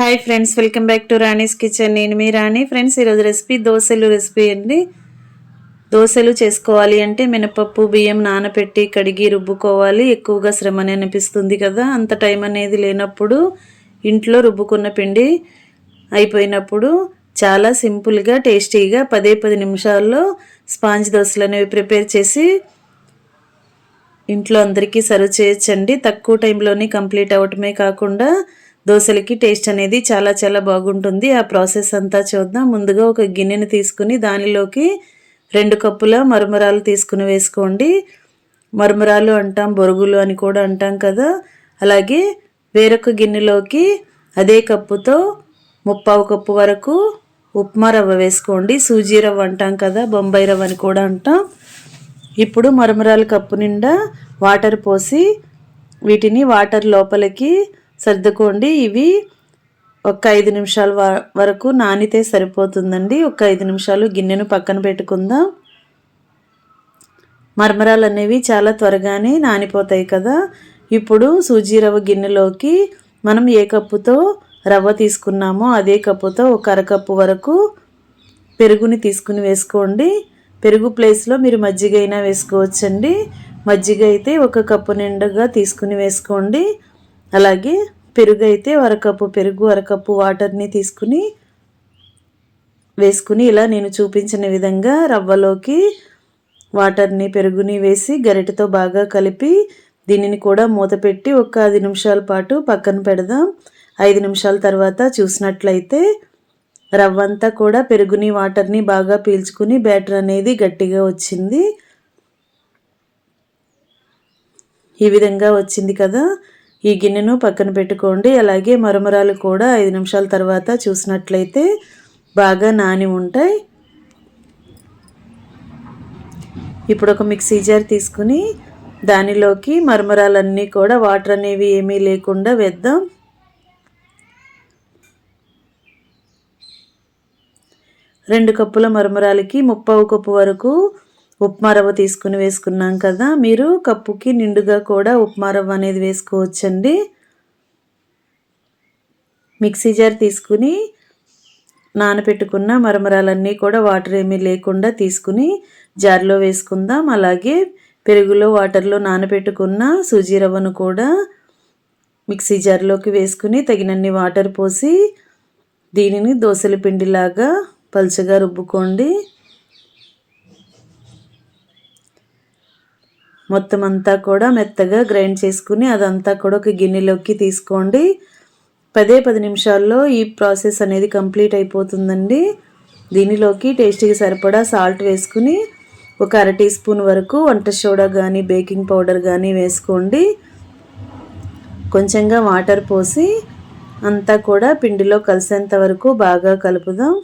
Hi friends welcome back to Rani's kitchen నేను మీ Rani. Friends ఈరోజు రెసిపీ దోశలు రెసిపీ అండి. దోశలు చేసుకోవాలి అంటే మినపప్పు బియ్యం నానబెట్టి కడిగి రుబ్బుకోవాలి. ఎక్కువగా శ్రమ అనిపిస్తుంది కదా. అంత టైం అనేది లేనప్పుడు ఇంట్లో రుబ్బుకున్న పిండి అయిపోయినప్పుడు చాలా సింపుల్గా టేస్టీగా పదే పది నిమిషాల్లో స్పాంజ్ దోశలు అనేవి ప్రిపేర్ చేసి ఇంట్లో అందరికీ సర్వ్ చేయొచ్చండి. తక్కువ టైంలోనే కంప్లీట్ అవ్వటమే కాకుండా దోశలకి టేస్ట్ అనేది చాలా చాలా బాగుంటుంది. ఆ ప్రాసెస్ అంతా చూద్దాం. ముందుగా ఒక గిన్నెని తీసుకుని దానిలోకి రెండు కప్పుల మరమరాలు తీసుకుని వేసుకోండి. మరమరాలు అంటాం బొరుగులు అని కూడా అంటాం కదా. అలాగే వేరొక గిన్నెలోకి అదే కప్పుతో ముప్పావు కప్పు వరకు ఉప్మా రవ్వ వేసుకోండి. సూజీ రవ్వ అంటాం కదా బొంబాయి రవ్వ అని కూడా అంటాం. ఇప్పుడు మరమరాలు కప్పు నిండా వాటర్ పోసి వీటిని వాటర్ లోపలికి సర్దుకోండి. ఇవి ఒక ఐదు నిమిషాల వరకు నానితే సరిపోతుందండి. ఒక ఐదు నిమిషాలు గిన్నెను పక్కన పెట్టుకుందాం. మర్మరాలు అనేవి చాలా త్వరగానే నానిపోతాయి కదా. ఇప్పుడు సూజీ రవ్వ గిన్నెలోకి మనం ఏ కప్పుతో రవ్వ తీసుకున్నామో అదే కప్పుతో ఒక అరకప్పు వరకు పెరుగుని తీసుకుని వేసుకోండి. పెరుగు ప్లేస్లో మీరు మజ్జిగ అయినా వేసుకోవచ్చండి. మజ్జిగ అయితే ఒక కప్పు నిండుగా తీసుకుని వేసుకోండి. అలాగే పెరుగు అయితే అరకప్పు పెరుగు అరకప్పు వాటర్ని తీసుకుని వేసుకుని ఇలా నేను చూపించిన విధంగా రవ్వలోకి వాటర్ని పెరుగుని వేసి గరిటెతో బాగా కలిపి దీనిని కూడా మూత పెట్టి ఒక ఐదు నిమిషాల పాటు పక్కన పెడదాం. ఐదు నిమిషాల తర్వాత చూసినట్లయితే రవ్వంతా కూడా పెరుగుని వాటర్ని బాగా పీల్చుకుని బ్యాటర్ అనేది గట్టిగా వచ్చింది. ఈ విధంగా వచ్చింది కదా. ఈ గిన్నెను పక్కన పెట్టుకోండి. అలాగే మరమరాలు కూడా ఐదు నిమిషాల తర్వాత చూసినట్లయితే బాగా నాని ఉంటాయి. ఇప్పుడు ఒక మిక్సీ జార్ తీసుకుని దానిలోకి మరమరాలన్నీ కూడా వాటర్ అనేవి ఏమీ లేకుండా వేద్దాం. రెండు కప్పుల మరమరాలకి ముప్పావు కప్పు వరకు ఉప్మా రవ్వ తీసుకుని వేసుకున్నాం కదా మీరు కప్పుకి నిండుగా కూడా ఉప్మా రవ్వ అనేది వేసుకోవచ్చండి. మిక్సీ జార్ తీసుకుని నానపెట్టుకున్న మరమరాలన్నీ కూడా వాటర్ ఏమీ లేకుండా తీసుకుని జార్లో వేసుకుందాం. అలాగే పెరుగులో వాటర్లో నానబెట్టుకున్న సూజీ రవ్వను కూడా మిక్సీ జార్లోకి వేసుకుని తగినన్ని వాటర్ పోసి దీనిని దోశల పిండిలాగా పలుచగా రుబ్బుకోండి. మొత్తం అంతా కూడా మెత్తగా గ్రైండ్ చేసుకుని అదంతా కూడా ఒక గిన్నెలోకి తీసుకోండి. పదే పది నిమిషాల్లో ఈ ప్రాసెస్ అనేది కంప్లీట్ అయిపోతుందండి. దీనిలోకి టేస్ట్కి సరిపడా సాల్ట్ వేసుకుని ఒక అర టీ స్పూన్ వరకు వంట సోడా కానీ బేకింగ్ పౌడర్ కానీ వేసుకోండి. కొంచెంగా వాటర్ పోసి అంతా కూడా పిండిలో కలిసేంత వరకు బాగా కలుపుదాం.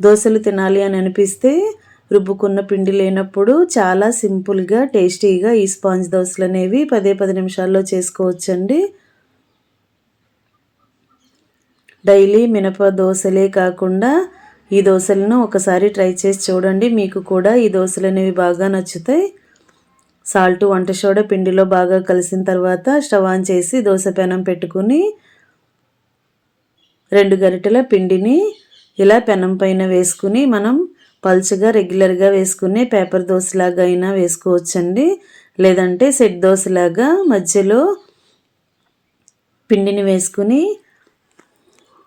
దోశలు తినాలి అని అనిపిస్తే రుబ్బుకున్న పిండి లేనప్పుడు చాలా సింపుల్గా టేస్టీగా ఈ స్పాంజ్ దోశలు అనేవి పదే పది నిమిషాల్లో చేసుకోవచ్చండి. డైలీ మినప దోశలే కాకుండా ఈ దోశలను ఒకసారి ట్రై చేసి చూడండి. మీకు కూడా ఈ దోశలు అనేవి బాగా నచ్చుతాయి. సాల్ట్ వంట సోడా పిండిలో బాగా కలిసిన తర్వాత స్టవ్ ఆన్ చేసి దోశ పెనం పెట్టుకుని రెండు గరిటెల పిండిని ఇలా పెనం పైన వేసుకుని మనం పల్చగా రెగ్యులర్గా వేసుకునే పేపర్ దోశలాగా అయినా వేసుకోవచ్చండి. లేదంటే సెట్ దోశలాగా మధ్యలో పిండిని వేసుకుని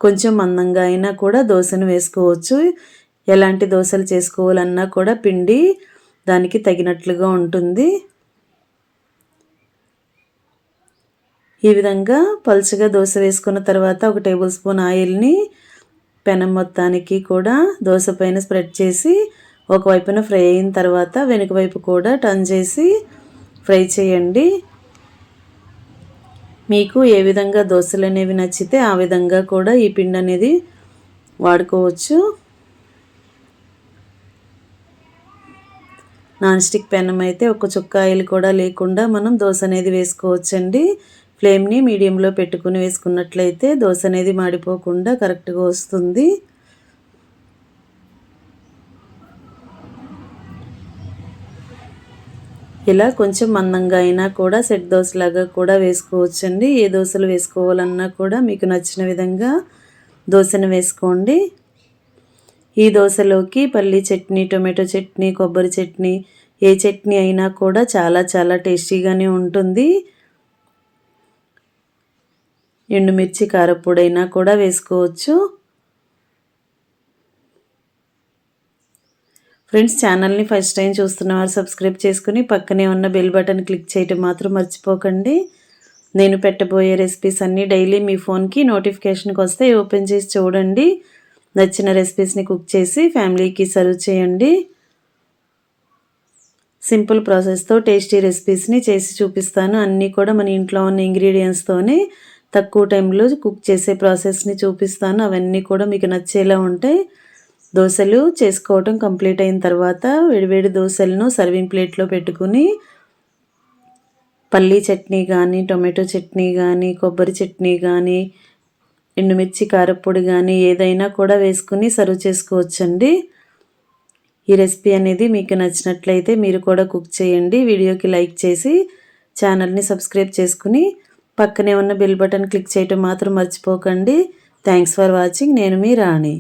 కొంచెం మందంగా అయినా కూడా దోశను వేసుకోవచ్చు. ఎలాంటి దోశలు చేసుకోవాలన్నా కూడా పిండి దానికి తగినట్లుగా ఉంటుంది. ఈ విధంగా పలుచగా దోశ వేసుకున్న తర్వాత ఒక టేబుల్ స్పూన్ ఆయిల్ని పెనం మొత్తానికి కూడా దోశ పైన స్ప్రెడ్ చేసి ఒకవైపున ఫ్రై అయిన తర్వాత వెనుక వైపు కూడా టర్న్ చేసి ఫ్రై చేయండి. మీకు ఏ విధంగా దోశలు అనేవి నచ్చితే ఆ విధంగా కూడా ఈ పిండి అనేది వాడుకోవచ్చు. నాన్ స్టిక్ పెనం అయితే ఒక చుక్క ఆయిల్ కూడా లేకుండా మనం దోశ అనేది వేసుకోవచ్చండి. ఫ్లేమ్ని మీడియంలో పెట్టుకుని వేసుకున్నట్లయితే దోశ అనేది మాడిపోకుండా కరెక్ట్గా వస్తుంది. ఇలా కొంచెం మందంగా అయినా కూడా సెట్ దోశలాగా కూడా వేసుకోవచ్చండి. ఏ దోశలు వేసుకోవాలన్నా కూడా మీకు నచ్చిన విధంగా దోశను వేసుకోండి. ఈ దోశలోకి పల్లి చట్నీ టొమాటో చట్నీ కొబ్బరి చట్నీ ఏ చట్నీ అయినా కూడా చాలా చాలా టేస్టీగానే ఉంటుంది. ఎండుమిర్చి కారపొడైనా కూడా వేసుకోవచ్చు. ఫ్రెండ్స్ ఛానల్ని ఫస్ట్ టైం చూస్తున్నవారు సబ్స్క్రైబ్ చేసుకుని పక్కనే ఉన్న బెల్ బటన్ క్లిక్ చేయటం మాత్రం మర్చిపోకండి. నేను పెట్టబోయే రెసిపీస్ అన్నీ డైలీ మీ ఫోన్కి నోటిఫికేషన్కి వస్తే ఓపెన్ చేసి చూడండి. నచ్చిన రెసిపీస్ని కుక్ చేసి ఫ్యామిలీకి సర్వ్ చేయండి. సింపుల్ ప్రాసెస్తో టేస్టీ రెసిపీస్ని చేసి చూపిస్తాను. అన్నీ కూడా మన ఇంట్లో ఉన్న ఇంగ్రీడియంట్స్తోనే తక్కువ టైంలో కుక్ చేసే ప్రాసెస్ని చూపిస్తాను. అవన్నీ కూడా మీకు నచ్చేలా ఉంటాయి దోశలు చేసుకోవటం కంప్లీట్ అయిన తర్వాత వేడివేడి దోశలను సర్వింగ్ ప్లేట్లో పెట్టుకుని పల్లీ చట్నీ కానీ టొమాటో చట్నీ కానీ కొబ్బరి చట్నీ కానీ ఎండుమిర్చి కారపొడి కానీ ఏదైనా కూడా వేసుకుని సర్వ్ చేసుకోవచ్చండి. ఈ రెసిపీ అనేది మీకు నచ్చినట్లయితే మీరు కూడా కుక్ చేయండి. వీడియోకి లైక్ చేసి ఛానల్ని సబ్స్క్రైబ్ చేసుకుని పక్కనే ఉన్న బెల్ బటన్ క్లిక్ చేయటం మాత్రం మర్చిపోకండి. థ్యాంక్స్ ఫర్ వాచింగ్ నేను మీ రాణి.